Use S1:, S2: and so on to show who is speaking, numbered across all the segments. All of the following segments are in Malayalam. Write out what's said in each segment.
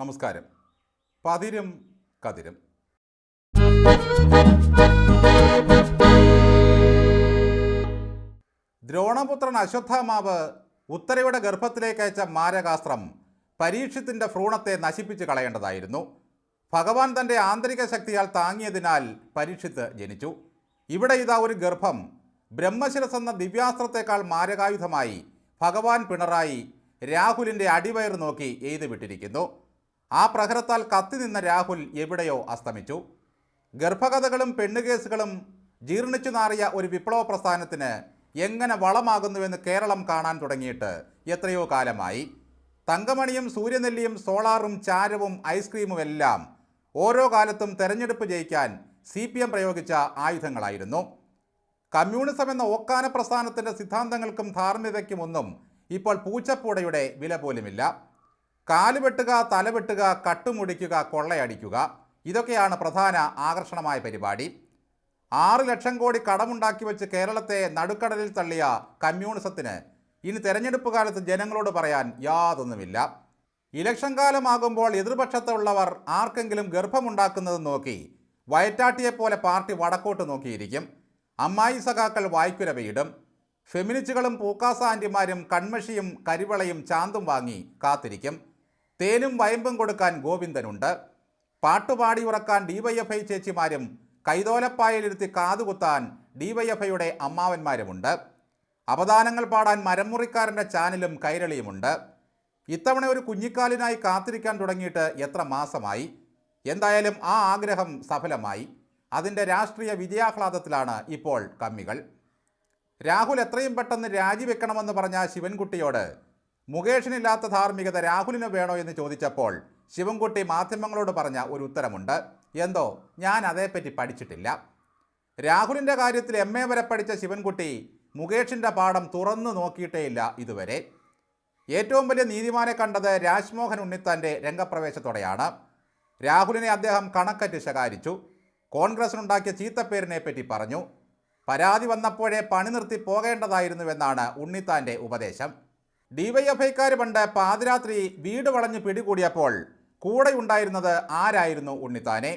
S1: നമസ്കാരം. പതിരും കതിരും. ദ്രോണപുത്രൻ അശ്വത്ഥാമാവ് ഉത്തരയുടെ ഗർഭത്തിലേക്ക് അയച്ച മാരകാസ്ത്രം പരീക്ഷത്തിന്റെ ഭ്രൂണത്തെ നശിപ്പിച്ച് കളയേണ്ടതായിരുന്നു. ഭഗവാൻ തന്റെ ആന്തരിക ശക്തിയാൽ താങ്ങിയതിനാൽ പരീക്ഷിത്ത് ജനിച്ചു. ഇവിടെ ഇതാ ഒരു ഗർഭം. ബ്രഹ്മശിരസ് എന്ന ദിവ്യാസ്ത്രത്തെക്കാൾ മാരകായുധമായി ഭഗവാൻ പിണറായി രാഹുലിന്റെ അടിവയർ നോക്കി എഴുതിവിട്ടിരിക്കുന്നു വിട്ടിരിക്കുന്നു. ആ പ്രഹരത്താൽ കത്തി നിന്ന രാഹുൽ എവിടെയോ അസ്തമിച്ചു. ഗർഭകഥകളും പെണ്ണുകേസുകളും ജീർണിച്ചു നാറിയ ഒരു വിപ്ലവ പ്രസ്ഥാനത്തിന് എങ്ങനെ വളമാകുന്നുവെന്ന് കേരളം കാണാൻ തുടങ്ങിയിട്ട് എത്രയോ കാലമായി. തങ്കമണിയും സൂര്യനെല്ലിയും സോളാറും ചാരവും ഐസ്ക്രീമും എല്ലാം ഓരോ കാലത്തും തെരഞ്ഞെടുപ്പ് ജയിക്കാൻ സി പി എം പ്രയോഗിച്ച ആയുധങ്ങളായിരുന്നു. കമ്മ്യൂണിസം എന്ന ഓക്കാന പ്രസ്ഥാനത്തിന്റെ സിദ്ധാന്തങ്ങൾക്കും ധാർമ്മികതയ്ക്കുമൊന്നും ഇപ്പോൾ പൂച്ചപ്പൂടയുടെ വില പോലുമില്ല. കാലുവെട്ടുക തലവെട്ടുക കട്ടുമുടിക്കുക കൊള്ളയടിക്കുക. ഇതൊക്കെയാണ് പ്രധാന ആകർഷണമായ പരിപാടി. ആറ് ലക്ഷം കോടി കടമുണ്ടാക്കി വെച്ച് കേരളത്തെ നടുക്കടലിൽ തള്ളിയ കമ്മ്യൂണിസത്തിന് ഇനി തെരഞ്ഞെടുപ്പ് കാലത്ത് ജനങ്ങളോട് പറയാൻ യാതൊന്നുമില്ല. ഇലക്ഷൻ കാലമാകുമ്പോൾ എതിർപക്ഷത്തുള്ളവർ ആർക്കെങ്കിലും ഗർഭമുണ്ടാക്കുന്നത് നോക്കി വയറ്റാട്ടിയെപ്പോലെ പാർട്ടി വടക്കോട്ട് നോക്കിയിരിക്കും. അമ്മായി സഖാക്കൾ വായ്ക്കുരവയിടും ഫെമിനിസ്റ്റുകളും പൂക്കാസ ആന്റിമാരും കൺമഷിയും കരിവളയും ചാന്തും വാങ്ങി കാത്തിരിക്കും. തേനും വയമ്പും കൊടുക്കാൻ ഗോവിന്ദനുണ്ട്. പാട്ടുപാടി ഉറക്കാൻ ഡിവൈഎഫ്ഐ ചേച്ചിമാരും കൈതോലപ്പായലിരുത്തി കാതുകുത്താൻ ഡിവൈഎഫ്ഐയുടെ അമ്മാവന്മാരുമുണ്ട്. അവദാനങ്ങൾ പാടാൻ മരമുറിക്കാരന്റെ ചാനലും കൈരളിയുമുണ്ട്. ഇത്തവണ ഒരു കുഞ്ഞിക്കാലിനായി കാത്തിരിക്കാൻ തുടങ്ങിയിട്ട് എത്ര മാസമായി? എന്തായാലും ആ ആഗ്രഹം സഫലമായി. അതിന്റെ രാഷ്ട്രീയ വിജയാഹ്ലാദത്തിലാണ് ഇപ്പോൾ കമ്മികൾ. രാഹുൽ എത്രയും പെട്ടെന്ന് രാജിവെക്കണമെന്ന് പറഞ്ഞ ശിവൻകുട്ടിയോട് മുകേഷിനില്ലാത്ത ധാർമ്മികത രാഹുലിന് വേണോ എന്ന് ചോദിച്ചപ്പോൾ ശിവൻകുട്ടി മാധ്യമങ്ങളോട് പറഞ്ഞ ഒരു ഉത്തരമുണ്ട്. എന്തോ? ഞാൻ അതേപ്പറ്റി പഠിച്ചിട്ടില്ല. രാഹുലിന്റെ കാര്യത്തിൽ എം എ വരെ പഠിച്ച ശിവൻകുട്ടി മുകേഷിന്റെ പാഠം തുറന്നു നോക്കിയിട്ടേയില്ല ഇതുവരെ. ഏറ്റവും വലിയ നീതിമാനെ കണ്ടത് രാജ്മോഹൻ ഉണ്ണിത്താന്റെ രംഗപ്രവേശത്തോടെയാണ്. രാഹുലിനെ അദ്ദേഹം കണക്കറ്റ് ശകാരിച്ചു. കോൺഗ്രസിനുണ്ടാക്കിയ ചീത്തപ്പേരിനെ പറ്റി പറഞ്ഞു. പരാതി വന്നപ്പോഴേ പണി നിർത്തി പോകേണ്ടതായിരുന്നുവെന്നാണ് ഉണ്ണിത്താന്റെ ഉപദേശം. ഡിവൈഎഫ്ഐക്കാർ പണ്ട് പാതിരാത്രി വീട് വളഞ്ഞ് പിടികൂടിയപ്പോൾ കൂടെ ഉണ്ടായിരുന്നത് ആരായിരുന്നു ഉണ്ണിത്താനെ?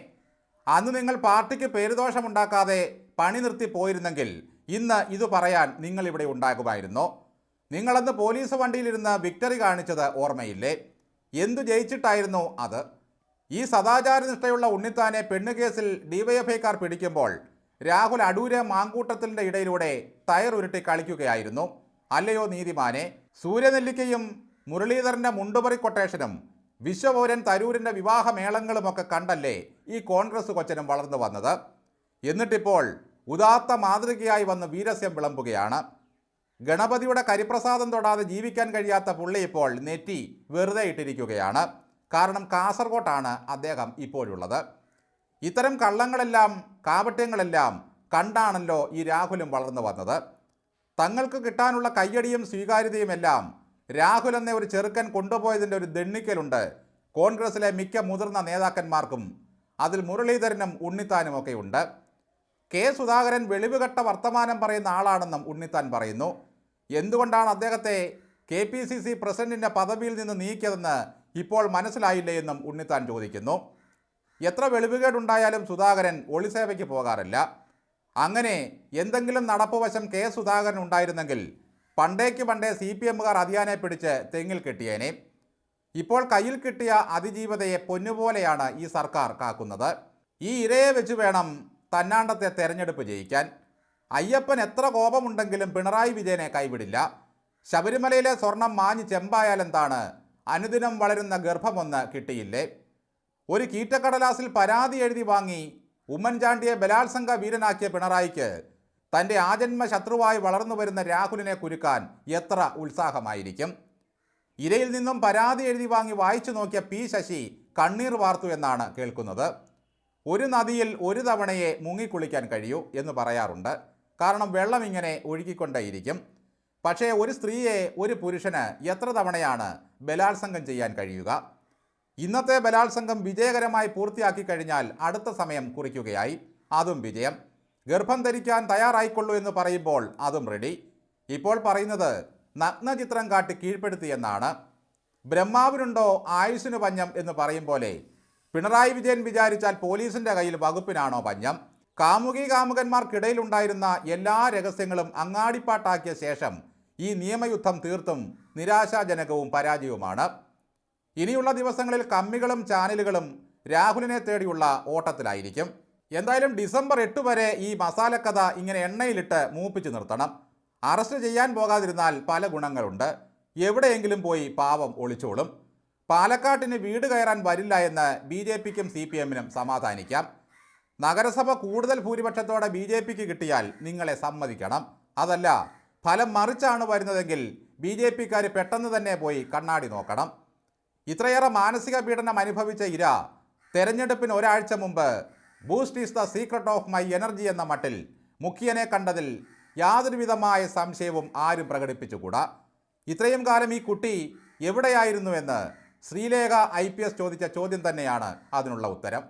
S1: അന്ന് നിങ്ങൾ പാർട്ടിക്ക് പേരുദോഷമുണ്ടാക്കാതെ പണി നിർത്തി പോയിരുന്നെങ്കിൽ ഇന്ന് ഇത് പറയാൻ നിങ്ങളിവിടെ ഉണ്ടാകുമായിരുന്നു? നിങ്ങളന്ന് പോലീസ് വണ്ടിയിലിരുന്ന് വിക്ടറി കാണിച്ചത് ഓർമ്മയില്ലേ? എന്തു ജയിച്ചിട്ടായിരുന്നു അത്? ഈ സദാചാരനിഷ്ഠയുള്ള ഉണ്ണിത്താനെ പെണ്ണുകേസിൽ ഡിവൈഎഫ്ഐക്കാർ പിടിക്കുമ്പോൾ രാഹുൽ അടൂര് മാങ്കൂട്ടത്തിന്റെ ഇടയിലൂടെ ഉരുട്ടി കളിക്കുകയായിരുന്നു. അല്ലയോ നീതിമാനെ? സൂര്യനെല്ലിക്കയും മുരളീധരന്റെ മുണ്ടുപറി കൊട്ടേഷനും വിശ്വപൗരൻ തരൂരിന്റെ വിവാഹമേളങ്ങളുമൊക്കെ കണ്ടല്ലേ ഈ കോൺഗ്രസ് കൊച്ചനും വളർന്നു വന്നത്? എന്നിട്ടിപ്പോൾ ഉദാത്ത മാതൃകയായി വന്ന് വീരസ്യം വിളമ്പുകയാണ്. ഗണപതിയുടെ കരിപ്രസാദം തൊടാതെ ജീവിക്കാൻ കഴിയാത്ത പുള്ളി ഇപ്പോൾ നെറ്റി വെറുതെ ഇട്ടിരിക്കുകയാണ്. കാരണം കാസർഗോട്ടാണ് അദ്ദേഹം ഇപ്പോഴുള്ളത്. ഇത്തരം കള്ളങ്ങളെല്ലാം കാപട്യങ്ങളെല്ലാം കണ്ടാണല്ലോ ഈ രാഹുലും വളർന്നു വന്നത്. തങ്ങൾക്ക് കിട്ടാനുള്ള കയ്യടിയും സ്വീകാര്യതയുമെല്ലാം രാഹുൽ എന്ന ഒരു ചെറുക്കൻ കൊണ്ടുപോയതിന്റെ ഒരു ദണ്ണിക്കലുണ്ട്. കോൺഗ്രസിലെ മിക്ക മുതിർന്ന നേതാക്കന്മാർക്കും അതിൽ മുരളീധരനും ഉണ്ണിത്താനുമൊക്കെ ഉണ്ട് കെ സുധാകരൻ വെളിവുകെട്ട വർത്തമാനം പറയുന്ന ആളാണെന്നും ഉണ്ണിത്താൻ പറയുന്നു. എന്തുകൊണ്ടാണ് അദ്ദേഹത്തെ കെ പി സി സി പ്രസിഡന്റിന്റെ പദവിയിൽ നിന്ന് നീക്കിയതെന്ന് ഇപ്പോൾ മനസ്സിലായില്ലേ എന്നും ഉണ്ണിത്താൻ ചോദിക്കുന്നു. എത്ര വെളിവുകേടുണ്ടായാലും സുധാകരൻ ഒളിസേവയ്ക്ക് പോകാറില്ല. അങ്ങനെ എന്തെങ്കിലും നടപ്പുവശം കെ സുധാകരൻ ഉണ്ടായിരുന്നെങ്കിൽ പണ്ടേക്ക് പണ്ടേ സി പി എമ്മുകാർ അതിയാനെ പിടിച്ച് തെങ്ങിൽ കെട്ടിയേനെ. ഇപ്പോൾ കയ്യിൽ കിട്ടിയ അതിജീവതയെ പൊന്നുപോലെയാണ് ഈ സർക്കാർ കാക്കുന്നത്. ഈ ഇരയെ വെച്ച് വേണം തന്നാണ്ടത്തെ തെരഞ്ഞെടുപ്പ് ജയിക്കാൻ. അയ്യപ്പൻ എത്ര കോപമുണ്ടെങ്കിലും പിണറായി വിജയനെ കൈവിടില്ല. ശബരിമലയിലെ സ്വർണം മാഞ്ഞ് ചെമ്പായാലെന്താണ്? അനുദിനം വളരുന്ന ഗർഭമൊന്ന് കിട്ടിയില്ലേ? ഒരു കീറ്റക്കടലാസിൽ പരാതി എഴുതി വാങ്ങി ഉമ്മൻചാണ്ടിയെ ബലാത്സംഗ വീരനാക്കിയ പിണറായിക്ക് തന്റെ ആജന്മ ശത്രുവായി വളർന്നു വരുന്ന രാഹുലിനെ കുരുക്കാൻ എത്ര ഉത്സാഹമായിരിക്കും? ഇരയിൽ നിന്നും പരാതി എഴുതി വാങ്ങി വായിച്ചു നോക്കിയ പി ശശി കണ്ണീർ വാർത്തു എന്നാണ് കേൾക്കുന്നത്. ഒരു നദിയിൽ ഒരു തവണയെ മുങ്ങിക്കുളിക്കാൻ കഴിയൂ എന്ന് പറയാറുണ്ട്. കാരണം വെള്ളം ഇങ്ങനെ ഒഴുകിക്കൊണ്ടേയിരിക്കും. പക്ഷേ ഒരു സ്ത്രീയെ ഒരു പുരുഷന് എത്ര തവണയാണ് ബലാത്സംഗം ചെയ്യാൻ കഴിയുക? ഇന്നത്തെ ബലാത്സംഗം വിജയകരമായി പൂർത്തിയാക്കി കഴിഞ്ഞാൽ അടുത്ത സമയം കുറിക്കുകയായി. അതും വിജയം. ഗർഭം ധരിക്കാൻ തയ്യാറായിക്കൊള്ളൂ എന്ന് പറയുമ്പോൾ അതും റെഡി ഇപ്പോൾ പറയുന്നത് നഗ്നചിത്രം കാട്ടി കീഴ്പ്പെടുത്തിയെന്നാണ് ബ്രഹ്മാവിനുണ്ടോ ആയുസിന് പഞ്ഞം എന്ന് പറയും പോലെ. പിണറായി വിജയൻ വിചാരിച്ചാൽ പോലീസിന്റെ കയ്യിൽ വകുപ്പിനാണോ പഞ്ഞം. കാമുകി കാമുകന്മാർക്കിടയിലുണ്ടായിരുന്ന എല്ലാ രഹസ്യങ്ങളും അങ്ങാടിപ്പാട്ടാക്കിയ ശേഷം ഈ നിയമയുദ്ധം തീർത്തും നിരാശാജനകവും പരാജയവുമാണ്. ഇനിയുള്ള ദിവസങ്ങളിൽ കമ്മികളും ചാനലുകളും രാഹുലിനെ തേടിയുള്ള ഓട്ടത്തിലായിരിക്കും. എന്തായാലും ഡിസംബർ എട്ട് വരെ ഈ മസാലക്കഥ ഇങ്ങനെ എണ്ണയിലിട്ട് മൂപ്പിച്ച് നിർത്തണം. അറസ്റ്റ് ചെയ്യാൻ പോകാതിരുന്നാൽ പല ഗുണങ്ങളുണ്ട്. എവിടെയെങ്കിലും പോയി പാവം ഒളിച്ചോളും. പാലക്കാട്ടിന് വീട് കയറാൻ വരില്ല എന്ന് ബി ജെ പിക്കും സി പി എമ്മിനും സമാധാനിക്കാം. നഗരസഭ കൂടുതൽ ഭൂരിപക്ഷത്തോടെ ബി ജെ പിക്ക് കിട്ടിയാൽ നിങ്ങളെ സമ്മതിക്കണം. അതല്ല ഫലം മറിച്ചാണ് വരുന്നതെങ്കിൽ ബി ജെ പിക്കാർ പെട്ടെന്ന് തന്നെ പോയി കണ്ണാടി നോക്കണം. ഇത്രയേറെ മാനസിക പീഡനം അനുഭവിച്ച ഇര തെരഞ്ഞെടുപ്പിന് ഒരാഴ്ച മുമ്പ് boost is the secret of my energy എന്ന മട്ടിൽ മുഖ്യനെ കണ്ടതിൽ യാതൊരുവിധമായ സംശയവും ആരും പ്രകടിപ്പിച്ചുകൂടാ. ഇത്രയും കാലം ഈ കുട്ടി എവിടെയായിരുന്നുവെന്ന് ശ്രീലേഖ ഐ ചോദിച്ച ചോദ്യം തന്നെയാണ് അതിനുള്ള ഉത്തരം.